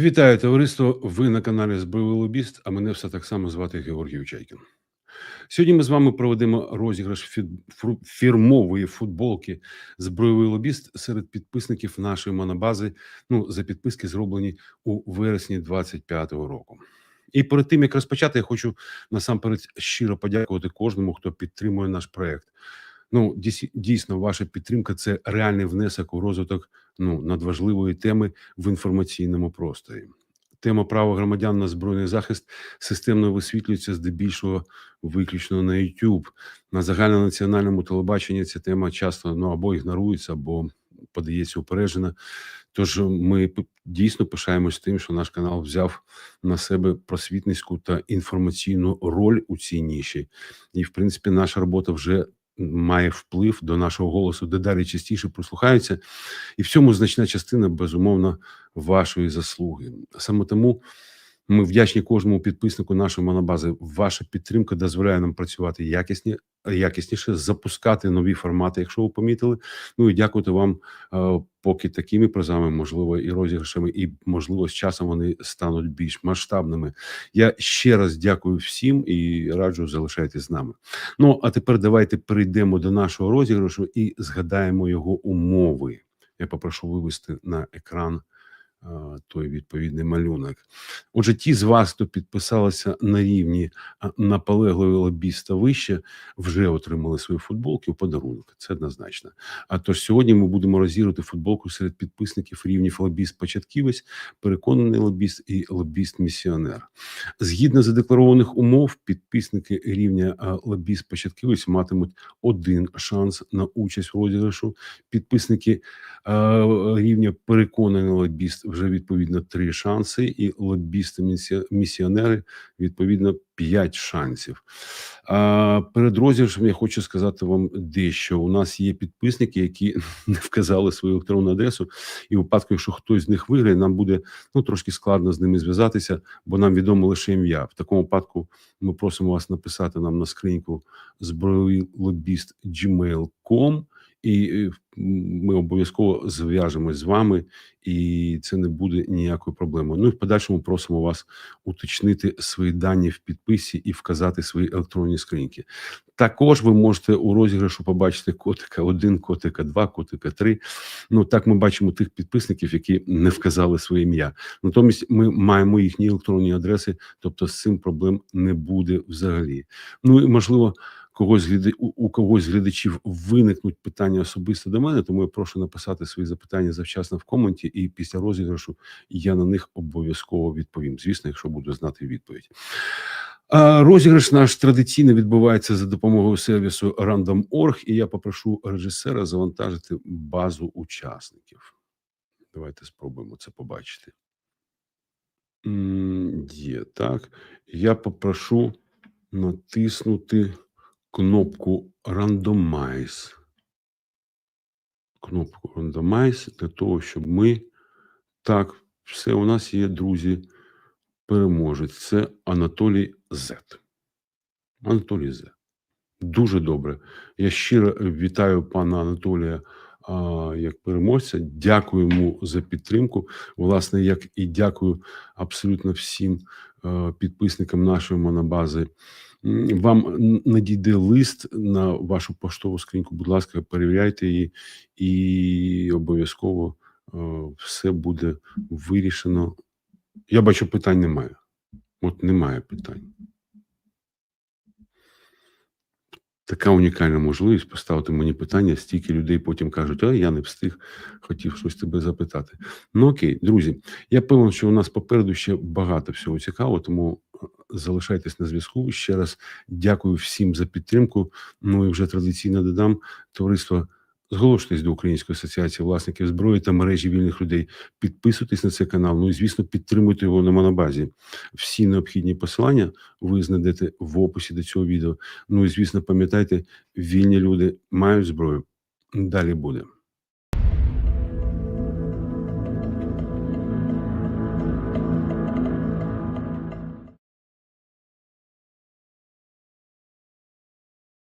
Вітаю товариство. Ви на каналі Збройний Лобіст, а мене все так само звати Георгій Чайкін. Сьогодні ми з вами проведемо розіграш фірмової футболки Збройовий лобіст серед підписників нашої монобази. Ну, за підписки зроблені у вересні 25-го року. І перед тим як розпочати, я хочу насамперед щиро подякувати кожному, хто підтримує наш проект. Ну, дійсно, ваша підтримка це реальний внесок у розвиток ну надважливої теми в інформаційному просторі. Тема права громадян на збройний захист системно висвітлюється здебільшого виключно на YouTube. На загальнонаціональному телебаченні ця тема часто ну або ігнорується, або подається упереджена. Тож ми дійсно пишаємось тим, що наш канал взяв на себе просвітницьку та інформаційну роль у цій ніші, і в принципі наша робота вже має вплив до нашого голосу, дедалі частіше прослухаються. І в цьому значна частина, безумовно, вашої заслуги. Саме тому ми вдячні кожному підписнику нашої монобази. Ваша підтримка дозволяє нам працювати якісні, якісніше, запускати нові формати, якщо ви помітили. Ну і дякувати вам, е, поки такими призами, можливо, і розіграшами, і можливо, з часом вони стануть більш масштабними. Я ще раз дякую всім і раджу залишайтесь з нами. Ну а тепер давайте перейдемо до нашого розіграшу і згадаємо його умови. Я попрошу вивести на екран той відповідний малюнок. Отже, ті з вас, хто підписалися на рівні а, наполегливий лобіст та вище, вже отримали свої футболки у подарунок. Це однозначно. А тож сьогодні ми будемо розігрувати футболку серед підписників рівнів лобіст початківець, переконаний лобіст і лобіст місіонер. Згідно задекларованих умов, підписники рівня лобіст початківець матимуть один шанс на участь в розіграшу. Підписники рівня переконаний лобіст вже відповідно три шанси, і лобісти місіонери відповідно п'ять шансів. А перед розіграшем я хочу сказати вам дещо. У нас є підписники, які не вказали свою електронну адресу, і в випадку, якщо хтось з них виграє, нам буде ну трошки складно з ними зв'язатися, бо нам відомо лише ім'я. В такому випадку ми просимо вас написати нам на скриньку збройовий лобіст gmail.com і ми обов'язково зв'яжемось з вами, і це не буде ніякою проблемою. Ну і в подальшому просимо вас уточнити свої дані в підписі і вказати свої електронні скриньки. Також ви можете у розіграшу побачити котика 1, котика 2, котика 3. Ну так ми бачимо тих підписників, які не вказали своє ім'я. Натомість ми маємо їхні електронні адреси, тобто з цим проблем не буде взагалі. Ну і можливо. Когось у, когось глядачів виникнуть питання особисто до мене, тому я прошу написати свої запитання завчасно в коменті, і після розіграшу я на них обов'язково відповім. Звісно, якщо буду знати відповідь. Розіграш наш традиційно відбувається за допомогою сервісу Random.org, і я попрошу режисера завантажити базу учасників. Давайте спробуємо це побачити. Є так. Я попрошу натиснути кнопку Randomize. Кнопку Randomize для того, щоб ми. Так, все, у нас є друзі. Переможець. Це Анатолій Зет. Анатолій Зет. Дуже добре. Я щиро вітаю пана Анатолія а, як переможця. Дякую йому за підтримку. Власне, як і дякую абсолютно всім підписникам нашої монобази. Вам надійде лист на вашу поштову скриньку. Будь ласка, перевіряйте її, і обов'язково е, все буде вирішено. Я бачу, питань немає. От немає питань. Така унікальна можливість поставити мені питання. Стільки людей потім кажуть, а я не встиг, хотів щось тебе запитати. Ну окей, друзі, я певен, що у нас попереду ще багато всього цікавого, тому е, залишайтесь на зв'язку. Ще раз дякую всім за підтримку. Ну і вже традиційно додам товариство. Зголошуйтесь до Української асоціації власників зброї та мережі вільних людей. Підписуйтесь на цей канал. Ну і звісно, підтримуйте його на монобазі. Всі необхідні посилання ви знайдете в описі до цього відео. Ну і звісно, пам'ятайте, вільні люди мають зброю. Далі буде.